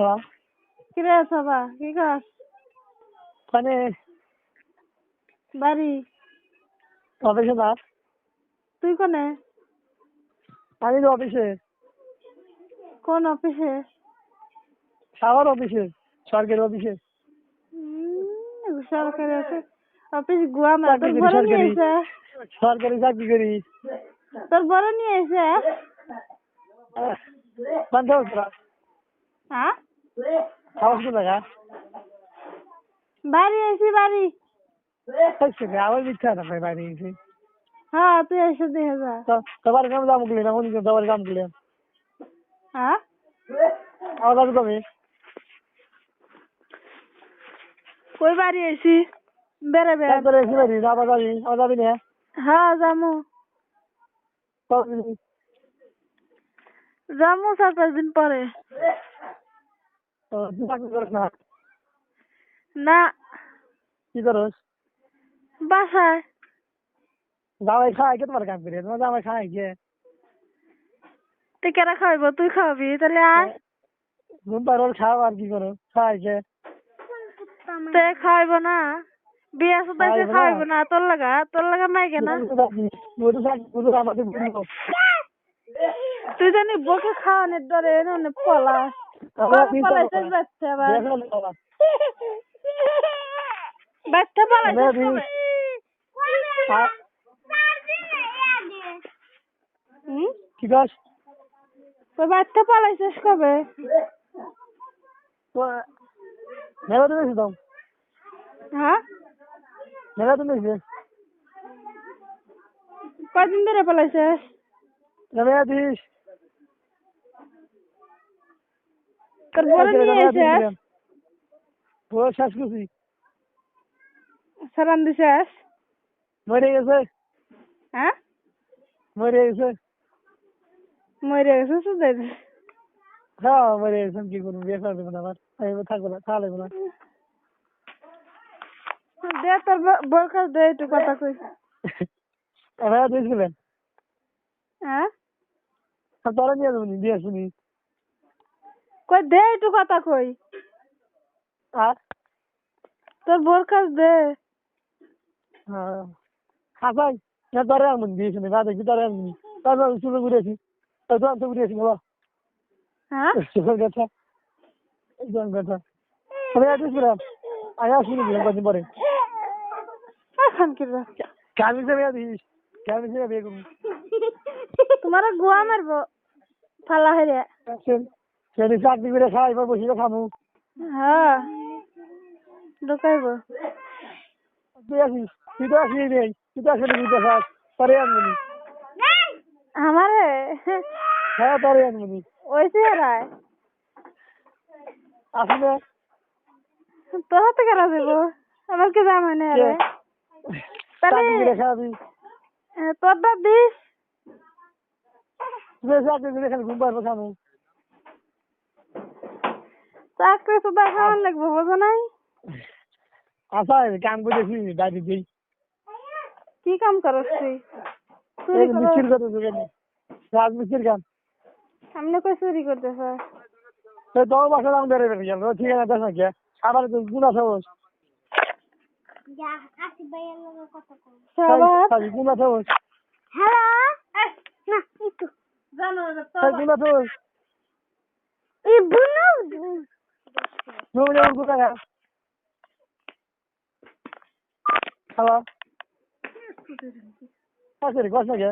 Hello কিরে সবা কি কর মানে বাড়ি অফিসে না তুই কোনে? আমি তো অফিসে কোন অফিসে সাগর অফিসে সরকারি অফিসে সরকারি অফিস অফিস তোর চাকরি করি, বড় নিয়ে। আইছে সরকারি চাকরি করি তোর বড় নিয়ে বান্ধব হ্যাঁ বাড়ি বাড়ি। না ভাই বাইরে গেছি হ্যাঁ তুই এসে দেখে যা তোমার কাম দাম গুলি না কোন তোমার কাম গুলি হ্যাঁ? আমার কাছে তুমি কই বাড়ি আইছি? বেড়ে বেড়ে। তারপরে এসে বাড়ি যাবা যাবি আমার যাবি না? হ্যাঁ যামু। কতদিন? যামু চার পাঁচ দিন পরে। তুই চাকরি করিস না? না। কি করস? বাসায়। জামাই খায় কে তোমার কাম করে তোমার জামাই খায় কে তুই কেরা খাওয়াইব? তুই খাওয়াবি তাহলে আয়। খাও আর কি করো খায় কে তে খাওয়াইব না। বিয়া সুদাইছে খাওয়াইবো না? তোর লাগা তোর লাগা নাই কেনা? তুই জানি বকে খাওয়ানোর ডরে এনে পলাস। বাচ্চা বাচ্চা? কি তোর বাচ্চা পলাইছিস কবে? মেলা তুমি এসে দাও হ্যাঁ? মেলা তুমি এসে কয়দিন ধরে পলাইছিস মেলা দিস। তোর নিয়ে আইছিস ও শেষ করছি সারান দিছিস মরে গেছে হ্যাঁ মরে গেছে মরে গেছে সুদাই হ্যাঁ মরে গেছে কি করব বিয়ে করে দেবো না আবার আমি থাকব না খাওয়া লাগবো না দে তোর বউর কাছে দে একটু কথা কই মেলা দিয়েছিলেন হ্যাঁ তোরা নিয়ে যাব দিয়ে শুনি কই দে একটু কথা কই। আর তোর বউর কাছে দে। হ্যাঁ। খাসাই না তোরে আনব দিয়ে শুনি বা দেখি তোরে আনব তারপর চুলো ঘুরেছি। তারপর আমি তো ঘুরেছি বলো হ্যাঁ? চুলোর কথা। একদম কথা। আমি দিয়েছিলাম আমি আসিনি দিলাম কদিন পরে। এখন কি রে? কামি সে বিয়ে দিস। কামি সে বিয়ে করব। তোমার গোয়া মারবো। ফালা হইরে সেটি চাকরি করে খাই এবার বসে খামু। হ্যাঁ ঢুকাইব তুই আসিস তুই তো আসিস নেই তুই তো আসলে বুঝতে খাস পরে আনবনি আমারে? হ্যাঁ পরে আনবনি ওই চেহারায় আসি না? তোর হাতে কেন দেবো? আমার কি চাকরি করে খাবি। তোর দিস। তুই চাকরি করে খালি ঘুম পারব খামু। চাকরি তো দেখাবার লাগবো বোঝো নাই? আসা কাম করেছি বাড়ি দিই কি কাম করস তুই? চুরি মিছিল করতে কেন রাজমিস্ত্রির কাম। সামনে কই চুরি করতেছ তো দশ বছর আমি বেড়ে বেড়ে গেল ঠিক আছে দেখ না কে আবার গুণ আছে ওস সবার গুণ আছে ওস হ্যালো না একটু জানো গুণ আছে ওস এই বুনু তুমি যেমন গুণ আছে হ্যালো আছে রে কষ্ট কে